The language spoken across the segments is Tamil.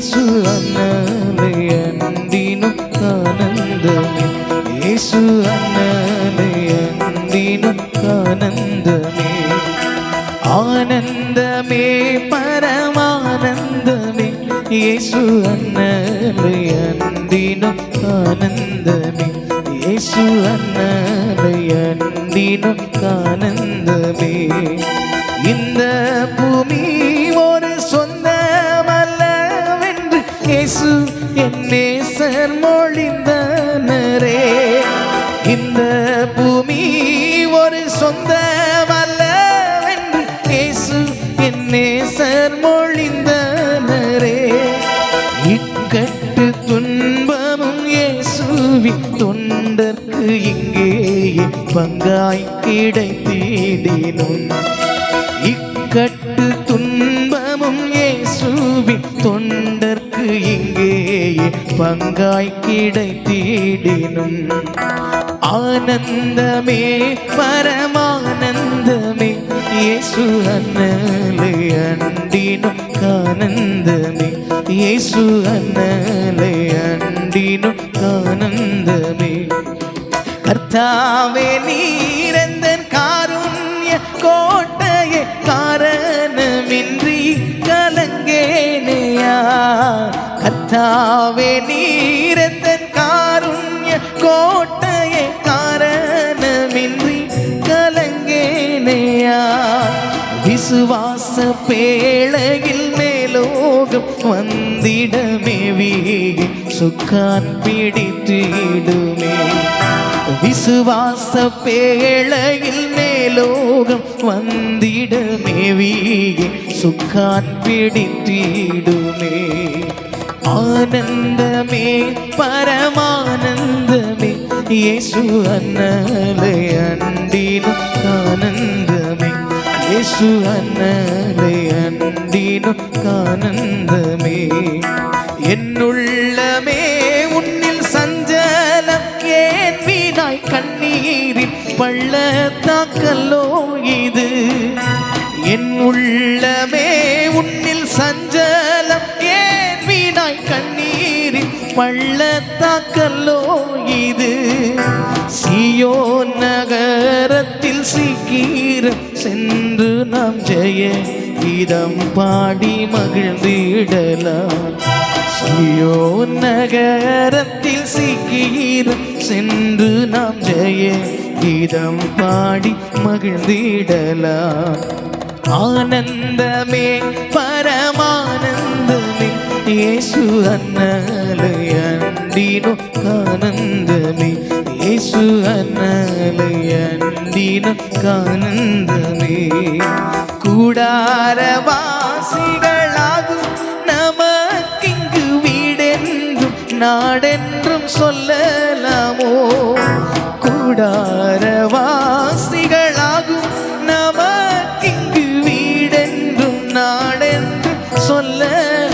యేసు అన్నలే అందిను ఆనందమే యేసు అన్నలే అందిను ఆనందమే ఆనందమే పరమానందమే యేసు అన్నలే అందిను ఆనందమే యేసు అన్నలే అందిను ఆనందమే இந்த பூமி என் நேசர் மொழிந்தனரே இந்த பூமி ஒரு சொந்தமல்லவென்று இயேசு என் நேசர் மொழிந்தனரே இக்கட்டு துன்பமும் இயேசுவின் தொண்டர்க்கு இங்கே பங்காய் கிடைத்திடினும். இக்கட்டு துன்பமும் இயேசுவின் தொண்டர்க்கு இங்கேயே பங்காய் கிடைத்தீடினும் ஆனந்தமே பரமானந்தமே இயேசு அண்ணலை அண்டினும் ஆனந்தமே இயேசு அண்ணலை அண்டினும் ஆனந்தமே கர்த்தாவே நீ கர்த்தாவே நீரத்தன் காருண்ய கோட்டையே காரணமின்றி கலங்கேனையா? விசுவாச பேழையில் மேலோகம் வந்திடமே வீகி சுக்கான் பிடித்திடுமே. விசுவாச பேழையில் மேலோகம் வந்திடமே வீகி சுக்கான் பிடித்திடுமே ஆனந்தமே பரமானந்தமே. இயேசு அண்ணலை அண்டினும் ஆனந்தமே. இயேசு அண்ணலை அண்டினும் ஆனந்தமே. என்னுள்ளமே உன்னில் சஞ்சலம் ஏன் வீணாய் கண்ணீரில் பள்ளத்தாக்கல்லோ இது. என் உள்ளமே உன்னில் சஞ்சலம் பள்ளத்தாக்கல்லோ இது. சியோ நகரத்தில் சீக்கிரம் சென்று நாம் ஜெய கீதம் பாடி மகிழ்ந்திடலாம். சியோ நகரத்தில் சீக்கிரம் சென்று நாம் ஜெய கீதம் பாடி மகிழ்ந்திடலாம். ஆனந்தமே பரமானந்தமே இயேசு அண்ணலை அண்டினோ ஆனந்தமே. இயேசு அண்ணலை அண்டினோ ஆனந்தமே. கூடாரவாசிகளாகும் நமக்கிங்கு வீடென்றும் நாடென்றும் சொல்லலாமோ? கூடாரவாசிகளாகும் நமக்கிங்கு வீடென்றும் நாடென்றும் சொல்லலாமோ?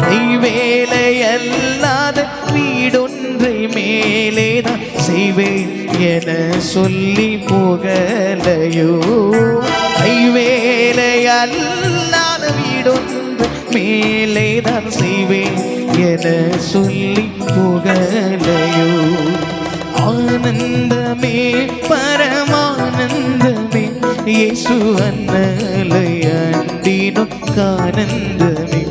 கைவேலை அல்லாத வீடொன்றை மேலேதான் செய்வேன் என சொல்லி போகலையோ கைவேலை அல்லாத வீடொன்று மேலேதான் செய்வேன் என சொல்லி போகலையோ ஆனந்தமே பரம இயேசு அண்ணலை அண்டினோ ஆனந்தமே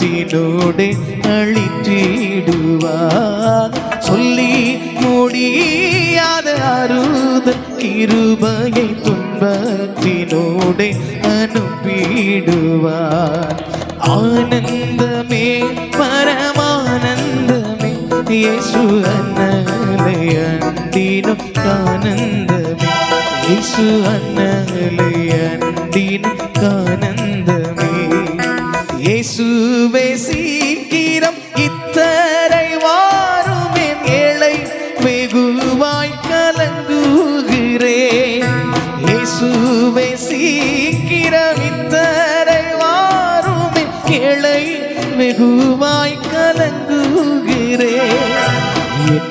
துன்பத்தினோடு அழித்திடுவார் சொல்லி முடியாத ஆறுதல் கிருபையை துன்பத்தினோடு அனுப்பிடுவார் ஆனந்தமே பரமானந்தமே இயேசு அண்ணலை அண்டினும் ஆனந்தமே. இயேசு அண்ணலை அண்டினும் ஆனந்தமே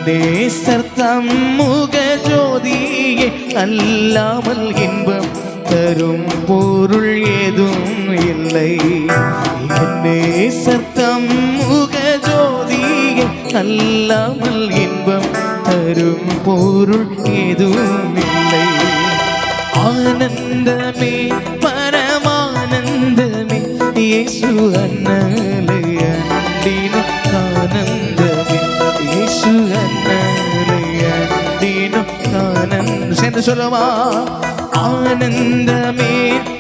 தேசர் தம்முக ஜோதியே அல்லாமல் இன்பம் தரும் பொருள் ஏதும் இல்லை. தேசர் தம்முக ஜோதியே அல்லாமல் இன்பம் தரும் பொருள் ஏதும் இல்லை. ஆனந்தமே பரமானந்தமே இயேசு அண்ணலை அண்டினு ஆனந்த என்று சேர்ந்து சொல்லவா? ஆனந்தமே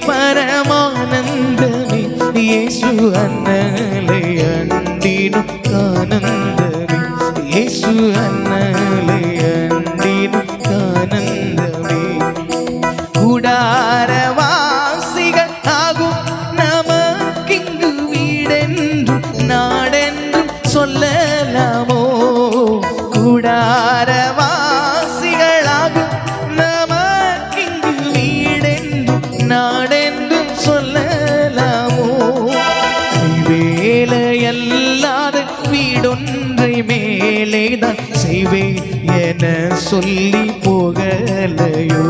பரமானந்தமே இயேசு அண்ணலை அண்டினும் ஆனந்தமே. இயேசு அண்ணலை அண்டினும் ஆனந்தமே. கூடாரவாசிகள் ஆகும் நமக்கிங்கு வீடென்றும் நாடென்றும் சொல்லலாமோ? கூடாரவா என சொல்லி போகலையோ?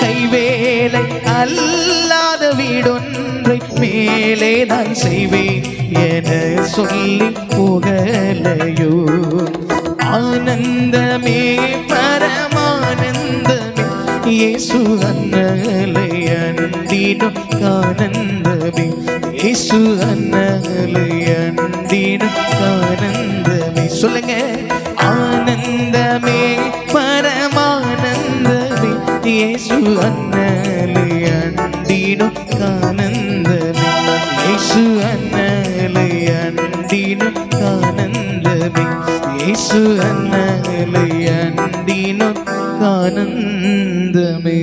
கைவேலை அல்லாத வீடொன்றை மேலே நான் செய்வேன் என சொல்லி போகலையோ? ஆனந்தமே பரமானந்தமே இயேசு அண்ணலை அண்டினும் ஆனந்தமே இயேசு அன்னலை அண்டினும் ஆனந்தமே சொல்லுங்க. ஆனந்தமே பரமானந்தமே இயேசு அண்ணலை அண்டினும் ஆனந்தமே இயேசு அண்ணலை அண்டினும் ஆனந்தமே இயேசு அண்ணலை அண்டினும் ஆனந்தமே